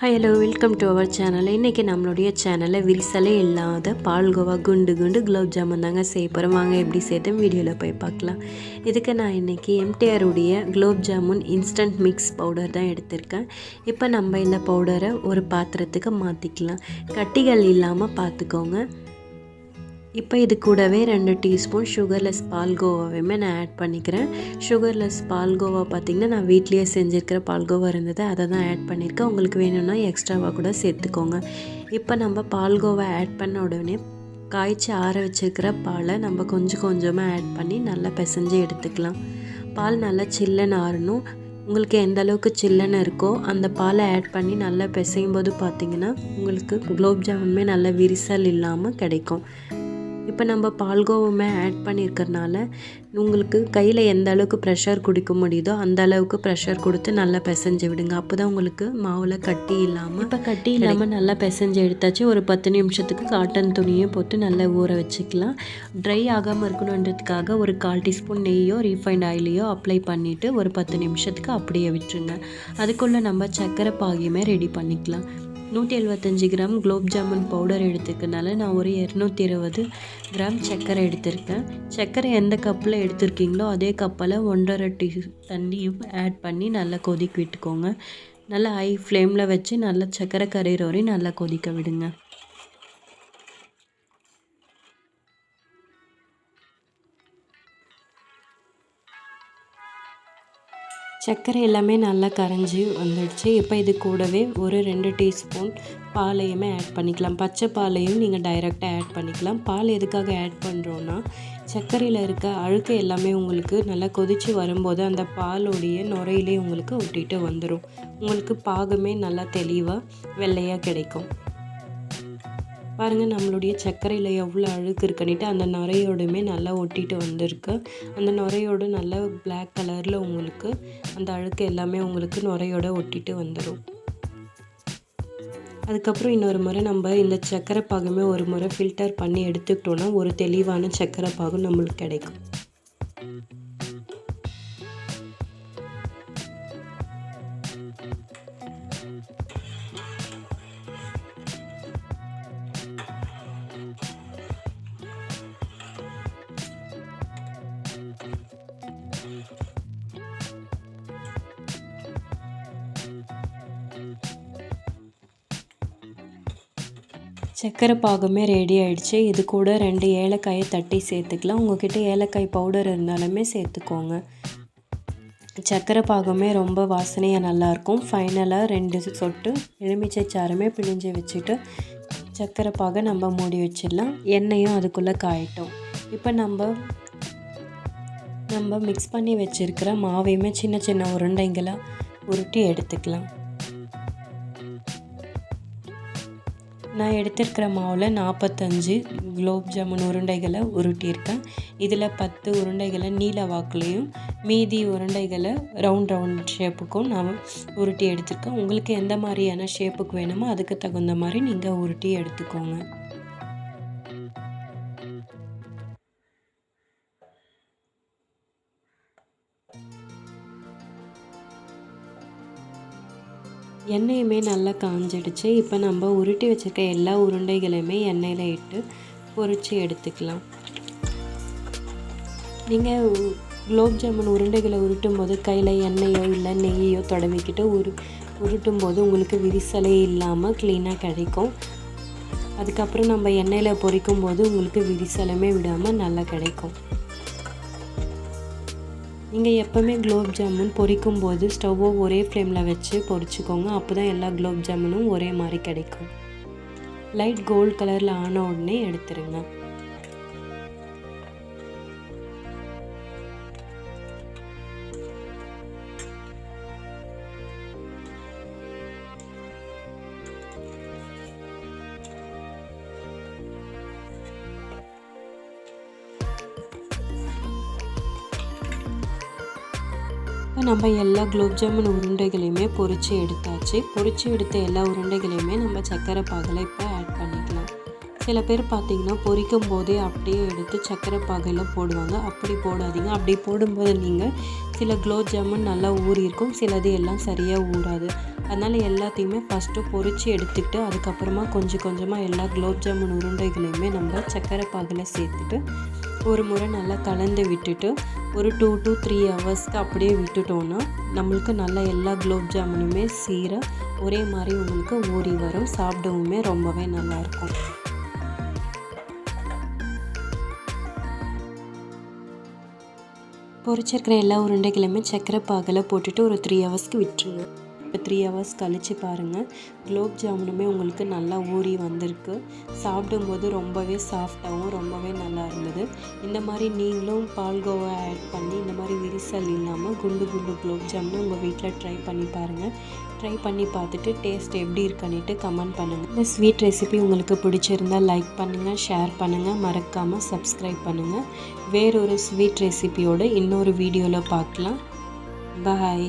Hi hello welcome to our channel இன்றைக்கி நம்மளுடைய சேனலில் விரிசலே இல்லாத பால்கோவா குண்டு குண்டு குலோப் ஜாமுன் தாங்க செய்ய போகிறோம் வாங்க எப்படி சேர்த்து வீடியோவில் போய் பார்க்கலாம். இதுக்கு நான் இன்றைக்கி எம்டிஆருடைய gulab jamun instant mix powder தான் எடுத்திருக்கேன். இப்போ நம்ம இந்த பவுடரை ஒரு பாத்திரத்துக்கு மாற்றிக்கலாம் கட்டிகள் இல்லாமல் பார்த்துக்கோங்க இப்போ இது கூடவே ரெண்டு டீஸ்பூன் சுகர்லெஸ் பால்கோவாவையுமே நான் ஆட் பண்ணிக்கிறேன். சுகர்லெஸ் பால்கோவா பார்த்திங்கன்னா நான் வீட்லேயே செஞ்சுருக்கிற பால்கோவா இருந்தது அதை தான் ஆட் பண்ணியிருக்கேன். உங்களுக்கு வேணும்னா எக்ஸ்ட்ராவாக கூட சேர்த்துக்கோங்க. இப்போ நம்ம பால்கோவா ஆட் பண்ண உடனே காய்ச்சி ஆற வச்சுருக்கிற பாலை நம்ம கொஞ்சம் கொஞ்சமாக ஆட் பண்ணி நல்லா பிசைஞ்சு எடுத்துக்கலாம். பால் நல்லா சில்லுன்னு ஆறணும். உங்களுக்கு எந்த அளவுக்கு சில்லுன்னு இருக்கோ அந்த பாலை ஆட் பண்ணி நல்லா பிசையும் போது பார்த்தீங்கன்னா உங்களுக்கு குலோப் ஜாமுன்மே நல்ல விரிசல் இல்லாமல் கிடைக்கும். இப்போ நம்ம பால்கோவமே ஆட் பண்ணியிருக்கறனால உங்களுக்கு கையில் எந்த அளவுக்கு ப்ரெஷர் கொடுக்க முடியுதோ அந்த அளவுக்கு ப்ரெஷர் கொடுத்து நல்லா பிசைஞ்சு விடுங்க. அப்போ தான் உங்களுக்கு மாவில் கட்டி இல்லாமல் இப்போ கட்டி இல்லாமல் நல்லா பிசைஞ்சு எடுத்தாச்சு. ஒரு பத்து நிமிஷத்துக்கு காட்டன் துணியை போட்டு நல்லா ஊற வச்சுக்கலாம். ட்ரை ஆகாமல் இருக்கணுன்றதுக்காக ஒரு கால் டீஸ்பூன் நெய்யோ ரீஃபைண்ட் ஆயிலையோ அப்ளை பண்ணிவிட்டு ஒரு பத்து நிமிஷத்துக்கு அப்படியே விட்டுருங்க. அதுக்குள்ளே நம்ம சர்க்கரை பாகியுமே ரெடி பண்ணிக்கலாம். நூற்றி எழுபத்தஞ்சி கிராம் குலோப் ஜாமுன் பவுடர் எடுத்துக்கனால நான் ஒரு இரநூத்தி இருபது கிராம் சர்க்கரை எடுத்திருக்கேன். சர்க்கரை எந்த கப்பில் எடுத்திருக்கீங்களோ அதே கப்பில் ஒன்றரை டீ தண்ணியும் ஆட் பண்ணி நல்லா கொதிக்க விட்டுக்கோங்க. நல்லா ஹை ஃப்ளேமில் வச்சு நல்லா சர்க்கரை கரையிற வரையும் நல்லா கொதிக்க விடுங்க. சர்க்கரை எல்லாமே நல்லா கரைஞ்சி வந்துடுச்சு. இப்போ இது கூடவே ஒரு ரெண்டு டீஸ்பூன் பாலையுமே ஆட் பண்ணிக்கலாம். பச்சை பாலையும் நீங்கள் டைரெக்டாக ஆட் பண்ணிக்கலாம். பால் எதுக்காக ஆட் பண்ணுறோன்னா சர்க்கரையில் இருக்க அழுக்கு எல்லாமே உங்களுக்கு நல்லா கொதித்து வரும்போது அந்த பாலுடைய நுரையிலே உங்களுக்கு ஒட்டிட்டு வந்துடும் உங்களுக்கு பாகமே நல்லா தெளிவாக வெள்ளையாக கிடைக்கும். பாருங்கள் நம்மளுடைய சர்க்கரையில் எவ்வளோ அழுக்கு இருக்குன்னுட்டு அந்த நுரையோடுமே நல்லா ஒட்டிட்டு வந்திருக்கு. அந்த நுரையோடு நல்லா பிளாக் கலரில் உங்களுக்கு அந்த அழுக்கு எல்லாமே உங்களுக்கு நுரையோட ஒட்டிட்டு வந்துடும் அதுக்கப்புறம் இன்னொரு முறை நம்ம இந்த சர்க்கரை பாகுமே ஒரு முறை ஃபில்டர் பண்ணி எடுத்துக்கிட்டோன்னா ஒரு தெளிவான சர்க்கரை பாகு நம்மளுக்கு கிடைக்கும். சர்க்கரை பாகமே ரெடி ஆகிடுச்சு இது கூட ரெண்டு ஏலக்காயை தட்டி சேர்த்துக்கலாம். உங்ககிட்ட ஏலக்காய் பவுடர் இருந்தாலுமே சேர்த்துக்கோங்க. சர்க்கரை பாகமே ரொம்ப வாசனையாக நல்லாயிருக்கும். ஃபைனலாக ரெண்டு சொட்டு எலுமிச்சை சாருமே பிழிஞ்சு வச்சுட்டு சர்க்கரை பாகை நம்ம மூடி வச்சிடலாம். எண்ணெயும் அதுக்குள்ளே காயட்டும். இப்போ நம்ம நம்ம மிக்ஸ் பண்ணி வச்சுருக்கிற மாவையுமே சின்ன சின்ன உருண்டைங்களாக உருட்டி எடுத்துக்கலாம். நான் எடுத்திருக்கிற மாவில் நாற்பத்தஞ்சு குலோப் ஜாமுன் உருண்டைகளை உருட்டியிருக்கேன். இதில் பத்து உருண்டைகளை நீல வாக்குலேயும் மீதி உருண்டைகளை ரவுண்ட் ரவுண்ட் ஷேப்புக்கும் நான் உருட்டி எடுத்திருக்கேன். உங்களுக்கு எந்த மாதிரியான ஷேப்புக்கு வேணுமோ அதுக்கு தகுந்த மாதிரி நீங்கள் உருட்டி எடுத்துக்கோங்க. எண்ணெயுமே நல்லா காஞ்சிடுச்சு. இப்போ நம்ம உருட்டி வச்சுருக்க எல்லா உருண்டைகளையுமே எண்ணெயில் இட்டு பொறிச்சு எடுத்துக்கலாம். நீங்கள் குலோப் ஜாமுன் உருண்டைகளை உருட்டும் போது கையில் எண்ணெயோ இல்லை நெய்யோ தொடவிக்கிட்டு உரு உருட்டும் போது உங்களுக்கு விரிசலே இல்லாமல் க்ளீனாக கிடைக்கும். அதுக்கப்புறம் நம்ம எண்ணெயில் பொரிக்கும் போது உங்களுக்கு விரிசலமே விடாமல் நல்லா கிடைக்கும். நீங்கள் எப்போவுமே குலோப் ஜாமுன் பொரிக்கும் போது ஸ்டவ்வை ஒரே ஃப்ளேமில் வச்சு பொரிச்சுக்கோங்க. அப்போ தான் எல்லா குலோப் ஜாமுனும் ஒரே மாதிரி கிடைக்கும். லைட் கோல்ட் கலரில் ஆன உடனே எடுத்துருங்க. இப்போ நம்ம எல்லா குலோப் ஜாமுன் உருண்டைகளையுமே பொறிச்சு எடுத்தாச்சு. பொறிச்சு எடுத்த எல்லா உருண்டைகளையுமே நம்ம சக்கரை பாகில் இப்போ ஆட் பண்ணிக்கலாம் சில பேர் பார்த்தீங்கன்னா பொரிக்கும் போதே அப்படியே எடுத்து சர்க்கரை பாகையில் போடுவாங்க. அப்படி போடாதீங்க. அப்படி போடும்போது நீங்கள் சில குலோப் ஜாமுன் நல்லா ஊறி இருக்கும் சிலது எல்லாம் சரியாக ஊறாது. அதனால் எல்லாத்தையுமே ஃபஸ்ட்டு பொரித்து எடுத்துக்கிட்டு அதுக்கப்புறமா கொஞ்சம் கொஞ்சமாக எல்லா குலோப் ஜாமுன் உருண்டைகளையுமே நம்ம சர்க்கரை பாகையில் சேர்த்துட்டு ஒரு முறை நல்லா கலந்து விட்டுட்டு ஒரு டூ டு த்ரீ ஹவர்ஸ்க்கு அப்படியே விட்டுட்டோன்னா நம்மளுக்கு நல்லா எல்லா குலோப் ஜாமுனுமே சீராக ஒரே மாதிரி உங்களுக்கு ஊறி வரும். சாப்பிடவுமே ரொம்பவே நல்லாயிருக்கும் பொரிச்சிருக்கிற எல்லா உருண்டைகளுமே சக்கரை பாகில் போட்டுட்டு ஒரு த்ரீ ஹவர்ஸ்க்கு விட்டுருங்க. இப்போ த்ரீ ஹவர்ஸ் கழித்து பாருங்கள் குலோப் ஜாமுனுமே உங்களுக்கு நல்லா ஊறி வந்திருக்கு. சாப்பிடும்போது ரொம்பவே சாஃப்டாகவும் ரொம்பவே நல்லா இருந்தது. இந்த மாதிரி நீங்களும் பால்கோவா ஆட் பண்ணி இந்த மாதிரி விரிசல் இல்லாமல் குண்டு குண்டு குலோப் ஜாமுன் உங்கள் வீட்டில் ட்ரை பண்ணி பாருங்கள் ட்ரை பண்ணி பார்த்துட்டு டேஸ்ட் எப்படி இருக்குன்னுட்டு கமெண்ட் பண்ணுங்கள் இந்த ஸ்வீட் ரெசிபி உங்களுக்கு பிடிச்சிருந்தால் லைக் பண்ணுங்கள் ஷேர் பண்ணுங்கள் மறக்காமல் சப்ஸ்கிரைப் பண்ணுங்கள் வேறொரு ஸ்வீட் ரெசிபியோடு இன்னொரு வீடியோவில் பார்க்கலாம். பாய்